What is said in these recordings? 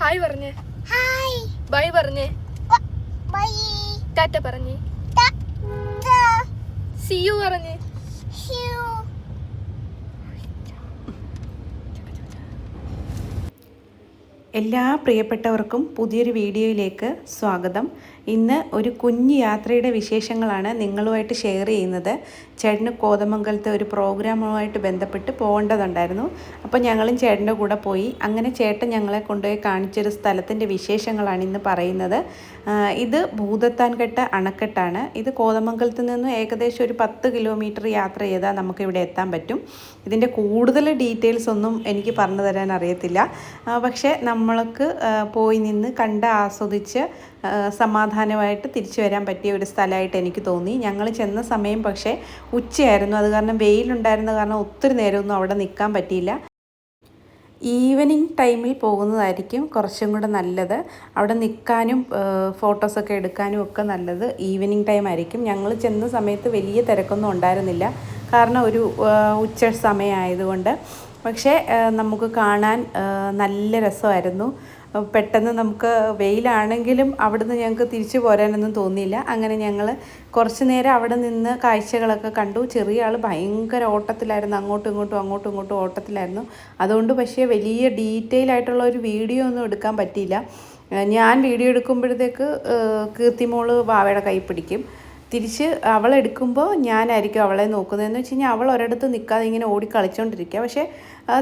Hi പറഞ്ഞേ. Hi. Bye പറഞ്ഞേ. Bye tata പറഞ്ഞേ. സി യു പറഞ്ഞേ. യു. എല്ലാ പ്രിയപ്പെട്ടവർക്കും പുതിയൊരു വീഡിയോയിലേക്ക് സ്വാഗതം. ഇന്ന് ഒരു കുഞ്ഞു യാത്രയുടെ വിശേഷങ്ങളാണ് നിങ്ങളുമായിട്ട് ഷെയർ ചെയ്യുന്നത്. ചേട്ടന് കോതമംഗലത്തെ ഒരു പ്രോഗ്രാമുമായിട്ട് ബന്ധപ്പെട്ട് പോകേണ്ടതുണ്ടായിരുന്നു. അപ്പോൾ ഞങ്ങളും ചേട്ടന്റെ കൂടെ പോയി. അങ്ങനെ ചേട്ടൻ ഞങ്ങളെ കൊണ്ടുപോയി കാണിച്ചൊരു സ്ഥലത്തിന്റെ വിശേഷങ്ങളാണ് ഇന്ന് പറയുന്നത്. ഇത് ഭൂതത്താൻകെട്ട അണക്കെട്ടാണ്. ഇത് കോതമംഗലത്ത് നിന്ന് ഏകദേശം ഒരു പത്ത് കിലോമീറ്റർ യാത്ര ചെയ്താൽ നമുക്കിവിടെ എത്താൻ പറ്റും. ഇതിന്റെ കൂടുതൽ ഡീറ്റെയിൽസ് ഒന്നും എനിക്ക് പറഞ്ഞു തരാൻ അറിയത്തില്ല. പക്ഷേ നമ്മൾക്ക് പോയി നിന്ന് കണ്ട് ആസ്വദിച്ച് സമാധാനമായിട്ട് തിരിച്ചു വരാൻ പറ്റിയ ഒരു സ്ഥലമായിട്ട് എനിക്ക് തോന്നി. ഞങ്ങൾ ചെന്ന സമയം പക്ഷേ ഉച്ചയായിരുന്നു. അത് കാരണം വെയിലുണ്ടായിരുന്ന കാരണം ഒത്തിരി നേരമൊന്നും അവിടെ നിൽക്കാൻ പറ്റിയില്ല. ഈവനിങ് ടൈമിൽ പോകുന്നതായിരിക്കും കുറച്ചും കൂടെ നല്ലത്. അവിടെ നിൽക്കാനും ഫോട്ടോസൊക്കെ എടുക്കാനും ഒക്കെ നല്ലത് ഈവനിങ് ടൈം ആയിരിക്കും. ഞങ്ങൾ ചെന്ന സമയത്ത് വലിയ തിരക്കൊന്നും ഉണ്ടായിരുന്നില്ല. കാരണം ഒരു ഉച്ച സമയമായതുകൊണ്ട്. പക്ഷേ നമുക്ക് കാണാൻ നല്ല രസമായിരുന്നു. പെട്ടെന്ന് നമുക്ക് വെയിലാണെങ്കിലും അവിടുന്ന് ഞങ്ങൾക്ക് തിരിച്ചു പോരാനൊന്നും തോന്നിയില്ല. അങ്ങനെ ഞങ്ങൾ കുറച്ച് നേരം അവിടെ നിന്ന് കാഴ്ചകളൊക്കെ കണ്ടു. ചെറിയ ആൾ ഭയങ്കര ഓട്ടത്തിലായിരുന്നു. അങ്ങോട്ടും ഇങ്ങോട്ടും അങ്ങോട്ടും ഇങ്ങോട്ടും ഓട്ടത്തിലായിരുന്നു. അതുകൊണ്ട് പക്ഷേ വലിയ ഡീറ്റെയിൽ ആയിട്ടുള്ള ഒരു വീഡിയോ ഒന്നും എടുക്കാൻ പറ്റിയില്ല. ഞാൻ വീഡിയോ എടുക്കുമ്പോഴത്തേക്ക് കീർത്തിമോൾ വാവയുടെ കൈ പിടിക്കും. തിരിച്ച് അവളെടുക്കുമ്പോൾ ഞാനായിരിക്കും അവളെ നോക്കുന്നതെന്ന് വെച്ച് കഴിഞ്ഞാൽ അവൾ ഒരിടത്ത് നിൽക്കാതെ ഇങ്ങനെ ഓടി കളിച്ചുകൊണ്ടിരിക്കുക പക്ഷേ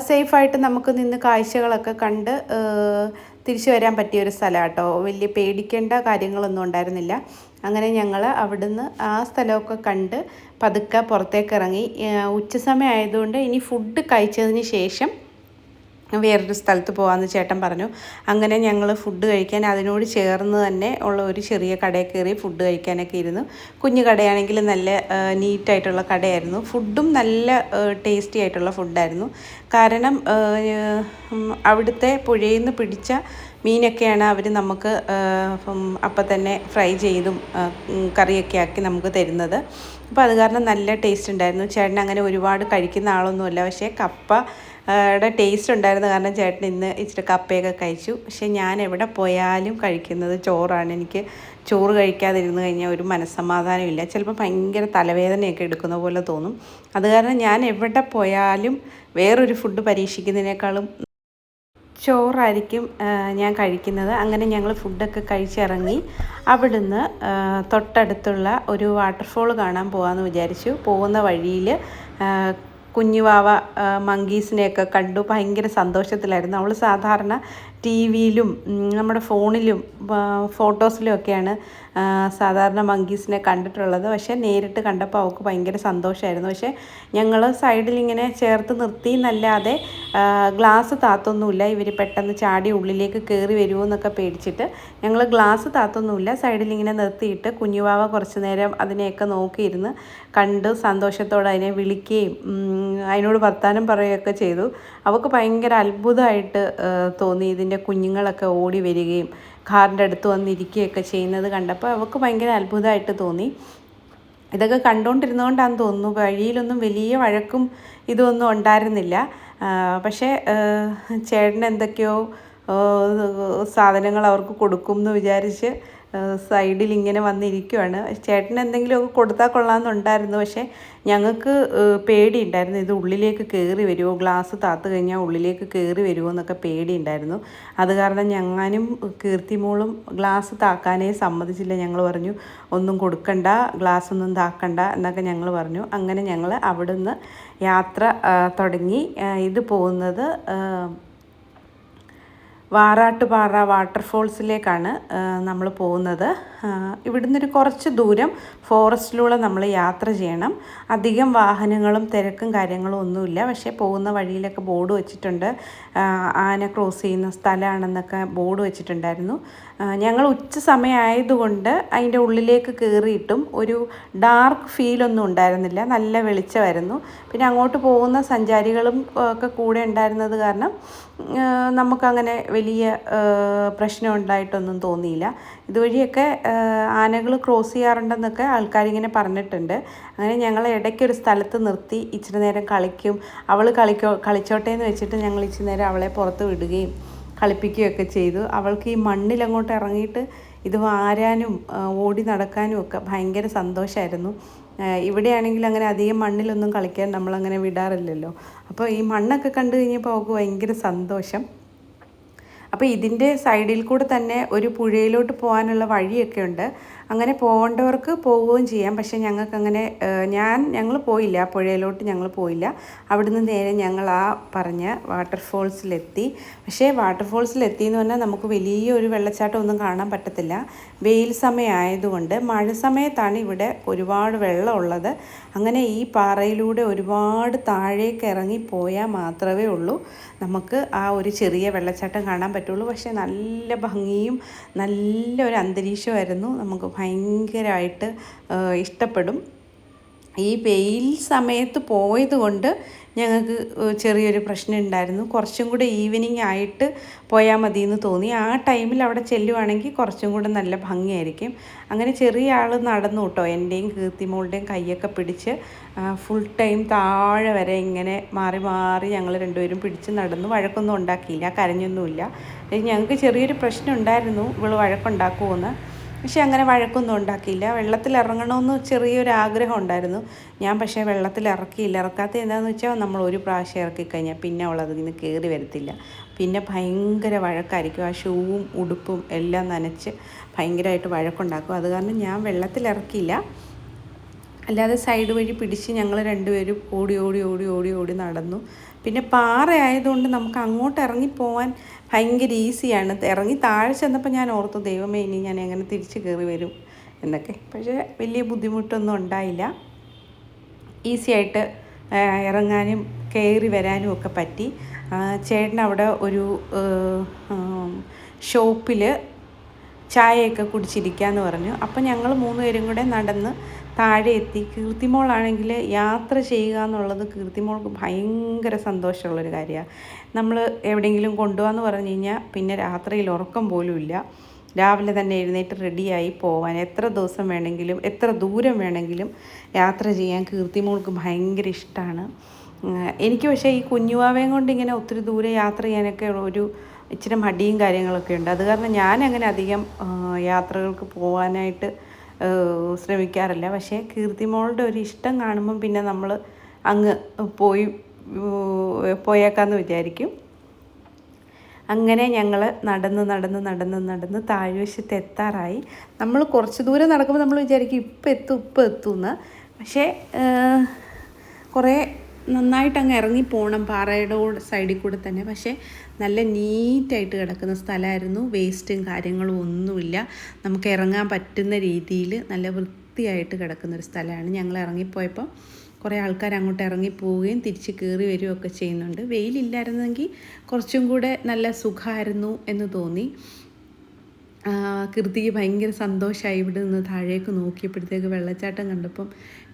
സേഫായിട്ട് നമുക്ക് നിന്ന് കാഴ്ചകളൊക്കെ കണ്ട് തിരിച്ചു വരാൻ പറ്റിയ ഒരു സ്ഥലം കേട്ടോ വലിയ പേടിക്കേണ്ട കാര്യങ്ങളൊന്നും ഉണ്ടായിരുന്നില്ല. അങ്ങനെ ഞങ്ങൾ അവിടുന്ന് ആ സ്ഥലമൊക്കെ കണ്ട് പതുക്കെ പുറത്തേക്ക് ഇറങ്ങി. ഉച്ച സമയം ആയതുകൊണ്ട് ഇനി ഫുഡ് കഴിച്ചതിന് ശേഷം വേറൊരു സ്ഥലത്ത് പോകാമെന്ന് ചേട്ടൻ പറഞ്ഞു. അങ്ങനെ ഞങ്ങൾ ഫുഡ് കഴിക്കാൻ അതിനോട് ചേർന്ന് തന്നെ ഉള്ള ഒരു ചെറിയ കടയിൽ കയറി ഫുഡ് കഴിക്കാനൊക്കെ ഇരുന്നു. കുഞ്ഞു കടയാണെങ്കിൽ നല്ല നീറ്റായിട്ടുള്ള കടയായിരുന്നു. ഫുഡും നല്ല ടേസ്റ്റി ആയിട്ടുള്ള ഫുഡായിരുന്നു കാരണം അവിടുത്തെ പുഴയിൽ നിന്ന് പിടിച്ച മീനൊക്കെയാണ് അവർ നമുക്ക് അപ്പം തന്നെ ഫ്രൈ ചെയ്തും കറിയൊക്കെ ആക്കി നമുക്ക് തരുന്നത്. അപ്പോൾ അത് കാരണം നല്ല ടേസ്റ്റ് ഉണ്ടായിരുന്നു. ചേട്ടൻ അങ്ങനെ ഒരുപാട് കഴിക്കുന്ന ആളൊന്നുമല്ല. പക്ഷേ കപ്പ യുടെ ടേസ്റ്റ് ഉണ്ടായിരുന്നു. കാരണം ചേട്ടൻ ഇന്ന് ഇച്ചിരി കപ്പയൊക്കെ കഴിച്ചു. പക്ഷേ ഞാൻ എവിടെ പോയാലും കഴിക്കുന്നത് ചോറാണ്. എനിക്ക് ചോറ് കഴിക്കാതിരുന്നു കഴിഞ്ഞാൽ ഒരു മനസ്സമാധാനമില്ല ചിലപ്പോൾ ഭയങ്കര തലവേദനയൊക്കെ എടുക്കുന്ന പോലെ തോന്നും. അത് കാരണം ഞാൻ എവിടെ പോയാലും വേറൊരു ഫുഡ് പരീക്ഷിക്കുന്നതിനേക്കാളും ചോറായിരിക്കും ഞാൻ കഴിക്കുന്നത്. അങ്ങനെ ഞങ്ങൾ ഫുഡൊക്കെ കഴിച്ചിറങ്ങി അവിടുന്ന് തൊട്ടടുത്തുള്ള ഒരു വാട്ടർഫോൾ കാണാൻ പോകാമെന്ന് വിചാരിച്ചു. പോകുന്ന വഴിയിൽ കുഞ്ഞുവാവ മങ്കീസിനെയൊക്കെ കണ്ടു. ഭയങ്കര സന്തോഷത്തിലായിരുന്നു. അവൾ സാധാരണ ടി വിയിലും നമ്മുടെ ഫോണിലും ആ, ഫോട്ടോസിലും ഒക്കെയാണ് സാധാരണ മങ്കീസിനെ കണ്ടിട്ടുള്ളത്. പക്ഷേ നേരിട്ട് കണ്ടപ്പോൾ അവൾക്ക് ഭയങ്കര സന്തോഷമായിരുന്നു പക്ഷേ ഞങ്ങൾ സൈഡിൽ ഇങ്ങനെ ചേർത്ത് നിർത്തി എന്നല്ലാതെ ഗ്ലാസ് താത്തൊന്നുമില്ല. ഇവർ പെട്ടെന്ന് ചാടി ഉള്ളിലേക്ക് കയറി വരുമോ എന്നൊക്കെ പേടിച്ചിട്ട് ഞങ്ങൾ ഗ്ലാസ് താത്തൊന്നുമില്ല. സൈഡിൽ ഇങ്ങനെ നിർത്തിയിട്ട് കുഞ്ഞുവാവ കുറച്ച് നേരം അതിനെയൊക്കെ നോക്കിയിരുന്ന് കണ്ട് സന്തോഷത്തോടെ അതിനെ വിളിക്കുകയും അതിനോട് വർത്താനം പറയുകയൊക്കെ ചെയ്തു. അവൾക്ക് ഭയങ്കര അത്ഭുതമായിട്ട് തോന്നി തോന്നി ഇതിന്റെ കുഞ്ഞുങ്ങളൊക്കെ ഓടി വരികയും കാറിന്റെ അടുത്ത് വന്നിരിക്കുകയൊക്കെ ചെയ്യുന്നത് കണ്ടപ്പോൾ അവൾക്ക് ഭയങ്കര അത്ഭുതമായിട്ട് തോന്നി. ഇതൊക്കെ കണ്ടുകൊണ്ടിരുന്നതുകൊണ്ടാണെന്ന് തോന്നുന്നു. വഴിയിലൊന്നും വലിയ വഴക്കും ഇതൊന്നും ഉണ്ടായിരുന്നില്ല. പക്ഷേ ചേട്ടൻ എന്തൊക്കെയോ സാധനങ്ങൾ അവർക്ക് കൊടുക്കും എന്ന് വിചാരിച്ച് സൈഡിൽ ഇങ്ങനെ വന്നിരിക്കുവാണ്. ചേട്ടൻ എന്തെങ്കിലുമൊക്കെ കൊടുത്താൽ കൊള്ളാമെന്നുണ്ടായിരുന്നു പക്ഷേ ഞങ്ങൾക്ക് പേടിയുണ്ടായിരുന്നു. ഇത് ഉള്ളിലേക്ക് കയറി വരുമോ ഗ്ലാസ് താത്ത് കഴിഞ്ഞാൽ ഉള്ളിലേക്ക് കയറി വരുമോ എന്നൊക്കെ പേടിയുണ്ടായിരുന്നു. അത് കാരണം ഞങ്ങാനും കീർത്തിമോളും ഗ്ലാസ് താക്കാനേ സമ്മതിച്ചില്ല. ഞങ്ങൾ പറഞ്ഞു ഒന്നും കൊടുക്കണ്ട ഗ്ലാസ് ഒന്നും താക്കണ്ട എന്നൊക്കെ ഞങ്ങൾ പറഞ്ഞു. അങ്ങനെ ഞങ്ങൾ അവിടുന്ന് യാത്ര തുടങ്ങി. ഇത് പോകുന്നത് വാറാട്ടുപാറ വാട്ടർഫോൾസിലേക്കാണ് നമ്മൾ പോകുന്നത്. ആ, ഇവിടുന്ന് ഒരു കുറച്ച് ദൂരം ഫോറസ്റ്റിലൂടെ നമ്മൾ യാത്ര ചെയ്യണം. അധികം വാഹനങ്ങളും തിരക്കും കാര്യങ്ങളും ഒന്നുമില്ല. പക്ഷേ പോകുന്ന വഴിയിലൊക്കെ ബോർഡ് വെച്ചിട്ടുണ്ട്. ആന ക്രോസ് ചെയ്യുന്ന സ്ഥലമാണെന്നൊക്കെ ബോർഡ് വെച്ചിട്ടുണ്ടായിരുന്നു. ഞങ്ങൾ ഉച്ച സമയമായതുകൊണ്ട് അതിന്റെ ഉള്ളിലേക്ക് കയറിയിട്ടും ഒരു ഡാർക്ക് ഫീലൊന്നും ഉണ്ടായിരുന്നില്ല. നല്ല വെളിച്ചമായിരുന്നു. പിന്നെ അങ്ങോട്ട് പോകുന്ന സഞ്ചാരികളും ഒക്കെ കൂടെ ഉണ്ടായിരുന്നത് കാരണം നമുക്കങ്ങനെ വലിയ പ്രശ്നം ഉണ്ടായിട്ടൊന്നും തോന്നിയില്ല. ഇതുവഴിയൊക്കെ ആനകൾ ക്രോസ് ചെയ്യാറുണ്ടെന്നൊക്കെ ആൾക്കാരിങ്ങനെ പറഞ്ഞിട്ടുണ്ട്. അങ്ങനെ ഞങ്ങൾ ഇടയ്ക്കൊരു സ്ഥലത്ത് നിർത്തി ഇച്ചിരി നേരം കളിക്കും. അവൾ കളിക്കോ കളിച്ചോട്ടെ എന്ന് വെച്ചിട്ട് ഞങ്ങൾ ഇച്ചിരി നേരം അവളെ പുറത്ത് വിടുകയും കളിപ്പിക്കുകയൊക്കെ ചെയ്തു. അവൾക്ക് ഈ മണ്ണിലങ്ങോട്ട് ഇറങ്ങിയിട്ട് ഇത് വാരാനും ഓടി നടക്കാനും ഒക്കെ ഭയങ്കര സന്തോഷമായിരുന്നു ഇവിടെയാണെങ്കിൽ അങ്ങനെ അധികം മണ്ണിലൊന്നും കളിക്കാൻ നമ്മളങ്ങനെ വിടാറില്ലല്ലോ. അപ്പോൾ ഈ മണ്ണൊക്കെ കണ്ടു കഴിഞ്ഞപ്പോൾ അവൾക്ക് ഭയങ്കര സന്തോഷം. അപ്പോൾ ഇതിന്റെ സൈഡിൽ കൂടെ തന്നെ ഒരു പുഴയിലോട്ട് പോകാനുള്ള വഴിയൊക്കെ ഉണ്ട്. അങ്ങനെ പോകേണ്ടവർക്ക് പോവുകയും ചെയ്യാം. പക്ഷേ ഞങ്ങൾക്ക് അങ്ങനെ ഞാൻ ഞങ്ങൾ പോയില്ല. പുഴയിലോട്ട് ഞങ്ങൾ പോയില്ല. അവിടുന്ന് നേരെ ഞങ്ങൾ ആ പറഞ്ഞ വാട്ടർഫോൾസിലെത്തി. പക്ഷേ വാട്ടർഫോൾസിലെത്തി എന്ന് പറഞ്ഞാൽ നമുക്ക് വലിയൊരു വെള്ളച്ചാട്ടം ഒന്നും കാണാൻ പറ്റത്തില്ല. വെയിൽ സമയമായതുകൊണ്ട് മഴ സമയത്താണ് ഇവിടെ ഒരുപാട് വെള്ളമുള്ളത് അങ്ങനെ ഈ പാറയിലൂടെ ഒരുപാട് താഴേക്ക് ഇറങ്ങി പോയാൽ മാത്രമേ ഉള്ളൂ. നമുക്ക് ആ ഒരു ചെറിയ വെള്ളച്ചാട്ടം കാണാൻ പറ്റുള്ളൂ. പക്ഷേ നല്ല ഭംഗിയും നല്ലൊരു അന്തരീക്ഷമായിരുന്നു നമുക്ക് ഭയങ്കരമായിട്ട് ഇഷ്ടപ്പെടും. ഈ വെയിൽ സമയത്ത് പോയത് കൊണ്ട് ഞങ്ങൾക്ക് ചെറിയൊരു പ്രശ്നം ഉണ്ടായിരുന്നു കുറച്ചും കൂടെ ഈവനിങ് ആയിട്ട് പോയാൽ മതി എന്ന് തോന്നി. ആ ടൈമിൽ അവിടെ ചെല്ലുവാണെങ്കിൽ കുറച്ചും കൂടെ നല്ല ഭംഗിയായിരിക്കും. അങ്ങനെ ചെറിയ ആൾ നടന്നു കേട്ടോ. എന്റെയും കീർത്തിമോളുടെയും കൈയൊക്കെ പിടിച്ച് ഫുൾ ടൈം താഴെ വരെ ഇങ്ങനെ മാറി മാറി ഞങ്ങൾ രണ്ടുപേരും പിടിച്ച് നടന്നു. വഴക്കൊന്നും ഉണ്ടാക്കിയില്ല കരഞ്ഞൊന്നുമില്ല. ഞങ്ങൾക്ക് ചെറിയൊരു പ്രശ്നം ഉണ്ടായിരുന്നു ഇവൾ വഴക്കുണ്ടാക്കുമെന്ന് പക്ഷെ അങ്ങനെ വഴക്കൊന്നും ഉണ്ടാക്കിയില്ല. വെള്ളത്തിൽ ഇറങ്ങണമെന്ന് ചെറിയൊരു ആഗ്രഹം ഉണ്ടായിരുന്നു. ഞാൻ പക്ഷേ വെള്ളത്തിൽ ഇറക്കിയില്ല. ഇറക്കാത്ത എന്താണെന്ന് വെച്ചാൽ നമ്മൾ ഒരു പ്രാവശ്യം ഇറക്കി കഴിഞ്ഞാൽ പിന്നെ അവൾ അതിൽ നിന്ന് കയറി വരത്തില്ല. പിന്നെ ഭയങ്കര വഴക്കായിരിക്കും. ആ ഷൂവും ഉടുപ്പും എല്ലാം നനച്ച് ഭയങ്കരമായിട്ട് വഴക്കുണ്ടാക്കും. അത് കാരണം ഞാൻ വെള്ളത്തിൽ ഇറക്കിയില്ല. അല്ലാതെ സൈഡ് വഴി പിടിച്ച് ഞങ്ങൾ രണ്ടുപേരും ഓടി ഓടി ഓടി ഓടി ഓടി നടന്നു. പിന്നെ പാറയായതുകൊണ്ട് നമുക്ക് അങ്ങോട്ട് ഇറങ്ങിപ്പോവാൻ ഭയങ്കര ഈസിയാണ്. ഇറങ്ങി താഴെ ചെന്നപ്പോൾ ഞാൻ ഓർത്തു ദൈവമേ ഇനി ഞാൻ എങ്ങനെ തിരിച്ച് കയറി വരും എന്നൊക്കെ. പക്ഷേ വലിയ ബുദ്ധിമുട്ടൊന്നും ഉണ്ടായില്ല. ഈസി ആയിട്ട് ഇറങ്ങാനും കയറി വരാനും ഒക്കെ പറ്റി. ചേട്ടൻ അവിടെ ഒരു ഷോപ്പിൽ ചായയൊക്കെ കുടിച്ചിരിക്കാന്ന് പറഞ്ഞു. അപ്പം ഞങ്ങൾ മൂന്ന് പേരും കൂടെ നടന്ന് താഴെ എത്തി കീർത്തിമോളാണെങ്കിൽ യാത്ര ചെയ്യുക എന്നുള്ളത് കീർത്തിമോൾക്ക് ഭയങ്കര സന്തോഷമുള്ളൊരു കാര്യമാണ്. നമ്മൾ എവിടെയെങ്കിലും കൊണ്ടുപോകാന്ന് പറഞ്ഞു കഴിഞ്ഞാൽ പിന്നെ രാത്രിയിൽ ഉറക്കം പോലുമില്ല രാവിലെ തന്നെ എഴുന്നേറ്റ് റെഡിയായി പോവാൻ എത്ര ദിവസം വേണമെങ്കിലും എത്ര ദൂരം വേണമെങ്കിലും യാത്ര ചെയ്യാൻ കീർത്തിമോൾക്ക് ഭയങ്കര ഇഷ്ടമാണ്. എനിക്ക് പക്ഷേ ഈ കുഞ്ഞുവാവയും കൊണ്ട് ഇങ്ങനെ ഒത്തിരി ദൂരെ യാത്ര ചെയ്യാനൊക്കെ ഒരു ഇച്ചിരി മടിയും കാര്യങ്ങളൊക്കെ ഉണ്ട്. അത് കാരണം ഞാൻ അങ്ങനെ അധികം യാത്രകൾക്ക് പോകാനായിട്ട് ശ്രമിക്കാറില്ല. പക്ഷേ കീർത്തിമോളുടെ ഒരു ഇഷ്ടം കാണുമ്പം പിന്നെ നമ്മൾ അങ്ങ് പോയി പോയേക്കാന്ന് വിചാരിക്കും. അങ്ങനെ ഞങ്ങൾ നടന്ന് നടന്ന് നടന്ന് നടന്ന് താഴ്വശത്ത് എത്താറായി. നമ്മൾ കുറച്ച് ദൂരം നടക്കുമ്പോൾ നമ്മൾ വിചാരിക്കും ഇപ്പം എത്തും ഇപ്പം എത്തുമെന്ന് പക്ഷേ കുറേ നന്നായിട്ട് അങ്ങ് ഇറങ്ങി പോകണം പാറയുടെ സൈഡിൽ കൂടെ തന്നെ. പക്ഷേ നല്ല നീറ്റായിട്ട് കിടക്കുന്ന സ്ഥലമായിരുന്നു. വേസ്റ്റും കാര്യങ്ങളും ഒന്നുമില്ല. നമുക്ക് ഇറങ്ങാൻ പറ്റുന്ന രീതിയിൽ നല്ല വൃത്തിയായിട്ട് കിടക്കുന്ന ഒരു സ്ഥലമാണ്. ഞങ്ങൾ ഇറങ്ങിപ്പോയപ്പോൾ കുറേ ആൾക്കാർ അങ്ങോട്ട് ഇറങ്ങി പോവുകയും തിരിച്ച് കയറി വരികയൊക്കെ ചെയ്യുന്നുണ്ട്. വെയിലില്ലായിരുന്നെങ്കിൽ കുറച്ചും കൂടെ നല്ല സുഖമായിരുന്നു എന്ന് തോന്നി. കൃതിക്ക് ഭയങ്കര സന്തോഷമായി ഇവിടെ നിന്ന് താഴേക്ക് നോക്കിയപ്പോഴത്തേക്ക് വെള്ളച്ചാട്ടം കണ്ടപ്പം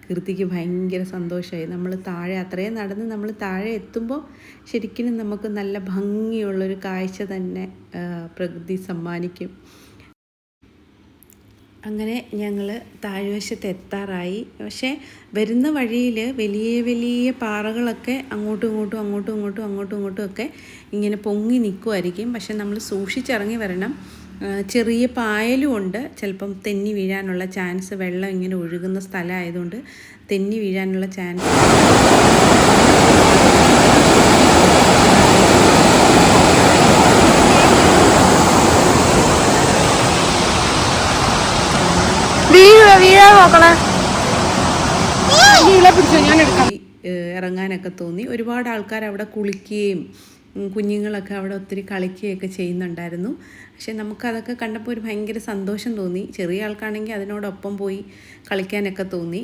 കീർത്തിക്ക് ഭയങ്കര സന്തോഷമായി. നമ്മൾ താഴെ അത്രയും നടന്ന് നമ്മൾ താഴെ എത്തുമ്പോൾ ശരിക്കും നമുക്ക് നല്ല ഭംഗിയുള്ളൊരു കാഴ്ച തന്നെ പ്രകൃതി സമ്മാനിക്കും. അങ്ങനെ ഞങ്ങൾ താഴ്വശത്ത് എത്താറായി. പക്ഷേ വരുന്ന വഴിയിൽ വലിയ വലിയ പാറകളൊക്കെ അങ്ങോട്ടും ഇങ്ങോട്ടും അങ്ങോട്ടും ഇങ്ങോട്ടും അങ്ങോട്ടും ഇങ്ങോട്ടും ഒക്കെ ഇങ്ങനെ പൊങ്ങി നിൽക്കുമായിരിക്കും പക്ഷെ നമ്മൾ സൂക്ഷിച്ചിറങ്ങി വരണം. ചെറിയ പായലും ഉണ്ട്. ചിലപ്പം തെന്നി വീഴാനുള്ള ചാൻസ് വെള്ളം ഇങ്ങനെ ഒഴുകുന്ന സ്ഥലമായതുകൊണ്ട് തെന്നി വീഴാനുള്ള ചാൻസ്. വീഴ വീഴാൻ നോക്കണേ വീളെ പിടിച്ചോ ഞാൻ എടുക്കാം. ഇറങ്ങാനൊക്കെ തോന്നി. ഒരുപാട് ആൾക്കാർ അവിടെ കുളിക്കുകയും കുഞ്ഞുങ്ങളൊക്കെ അവിടെ ഒത്തിരി കളിക്കുകയൊക്കെ ചെയ്യുന്നുണ്ടായിരുന്നു. പക്ഷെ നമുക്കതൊക്കെ കണ്ടപ്പോൾ ഒരു ഭയങ്കര സന്തോഷം തോന്നി. ചെറിയ ആൾക്കാണെങ്കിൽ അതിനോടൊപ്പം പോയി കളിക്കാനൊക്കെ തോന്നി.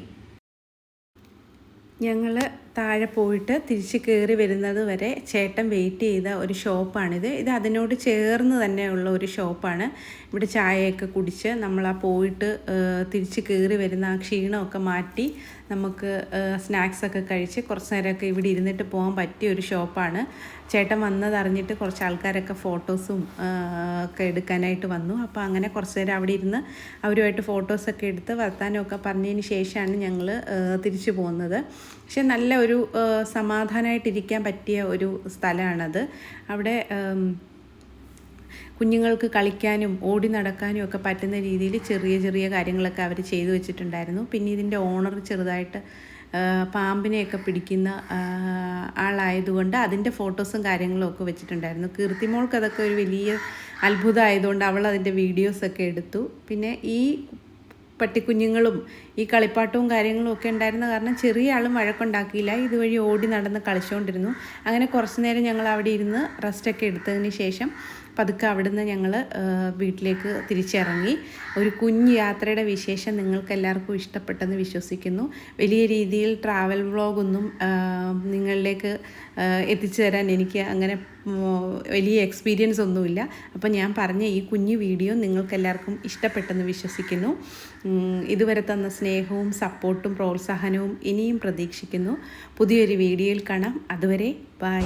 ഞങ്ങൾ താഴെ പോയിട്ട് തിരിച്ച് കയറി വരുന്നത് വരെ ചേട്ടൻ വെയിറ്റ് ചെയ്ത ഒരു ഷോപ്പാണിത് ഇത് അതിനോട് ചേർന്ന് തന്നെയുള്ള ഒരു ഷോപ്പാണ് ഇവിടെ ചായയൊക്കെ കുടിച്ച് നമ്മൾ ആ പോയിട്ട് തിരിച്ച് കയറി വരുന്ന ആ ക്ഷീണമൊക്കെ മാറ്റി നമുക്ക് സ്നാക്സ് ഒക്കെ കഴിച്ച് കുറച്ച് നേരമൊക്കെ ഇവിടെ ഇരുന്നിട്ട് പോകാൻ പറ്റിയ ഒരു ഷോപ്പാണ് ചേട്ടൻ വന്നതറിഞ്ഞിട്ട് കുറച്ച് ആൾക്കാരൊക്കെ ഫോട്ടോസും ഒക്കെ എടുക്കാനായിട്ട് വന്നു. അപ്പോൾ അങ്ങനെ കുറച്ച് നേരം അവിടെ ഇരുന്ന് അവരുമായിട്ട് ഫോട്ടോസൊക്കെ എടുത്ത് വർത്താനമൊക്കെ പറഞ്ഞതിന് ശേഷമാണ് ഞങ്ങൾ തിരിച്ചു പോകുന്നത്. പക്ഷെ നല്ല ഒരു സമാധാനമായിട്ടിരിക്കാൻ പറ്റിയ ഒരു സ്ഥലമാണത്. അവിടെ കുഞ്ഞുങ്ങൾക്ക് കളിക്കാനും ഓടി നടക്കാനും ഒക്കെ പറ്റുന്ന രീതിയിൽ ചെറിയ ചെറിയ കാര്യങ്ങളൊക്കെ അവർ ചെയ്തു വെച്ചിട്ടുണ്ടായിരുന്നു. പിന്നെ ഇതിന്റെ ഓണർ ചെറുതായിട്ട് പാമ്പിനെയൊക്കെ പിടിക്കുന്ന ആളായതുകൊണ്ട് അതിന്റെ ഫോട്ടോസും കാര്യങ്ങളും ഒക്കെ വെച്ചിട്ടുണ്ടായിരുന്നു. കീർത്തിമോൾക്ക് അതൊക്കെ ഒരു വലിയ അത്ഭുതമായതുകൊണ്ട് അവൾ അതിന്റെ വീഡിയോസൊക്കെ എടുത്തു. പിന്നെ ഈ പട്ടിക്കുഞ്ഞുങ്ങളും ഈ കളിപ്പാട്ടവും കാര്യങ്ങളും ഒക്കെ ഉണ്ടായിരുന്ന കാരണം ചെറിയ ആളും വഴക്കുണ്ടാക്കിയില്ല ഇതുവഴി ഓടി നടന്ന് കളിച്ചുകൊണ്ടിരുന്നു അങ്ങനെ കുറച്ച് നേരം ഞങ്ങൾ അവിടെ ഇരുന്ന് റെസ്റ്റൊക്കെ എടുത്തതിന് ശേഷം പതുക്കെ അവിടുന്ന് ഞങ്ങൾ വീട്ടിലേക്ക് തിരിച്ചിറങ്ങി. ഒരു കുഞ്ഞ് യാത്രയുടെ വിശേഷം നിങ്ങൾക്ക് എല്ലാവർക്കും ഇഷ്ടപ്പെട്ടെന്ന് വിശ്വസിക്കുന്നു. വലിയ രീതിയിൽ ട്രാവൽ വ്ളോഗൊന്നും നിങ്ങളിലേക്ക് എത്തിച്ചു തരാൻ എനിക്ക് അങ്ങനെ വലിയ എക്സ്പീരിയൻസ് ഒന്നുമില്ല. അപ്പോൾ ഞാൻ പറഞ്ഞ ഈ കുഞ്ഞു വീഡിയോ നിങ്ങൾക്ക് എല്ലാവർക്കും ഇഷ്ടപ്പെട്ടെന്ന് വിശ്വസിക്കുന്നു. ഇതുവരെ തന്ന സ്നേഹവും സപ്പോർട്ടും പ്രോത്സാഹനവും ഇനിയും പ്രതീക്ഷിക്കുന്നു. പുതിയൊരു വീഡിയോയിൽ കാണാം. അതുവരെ ബൈ.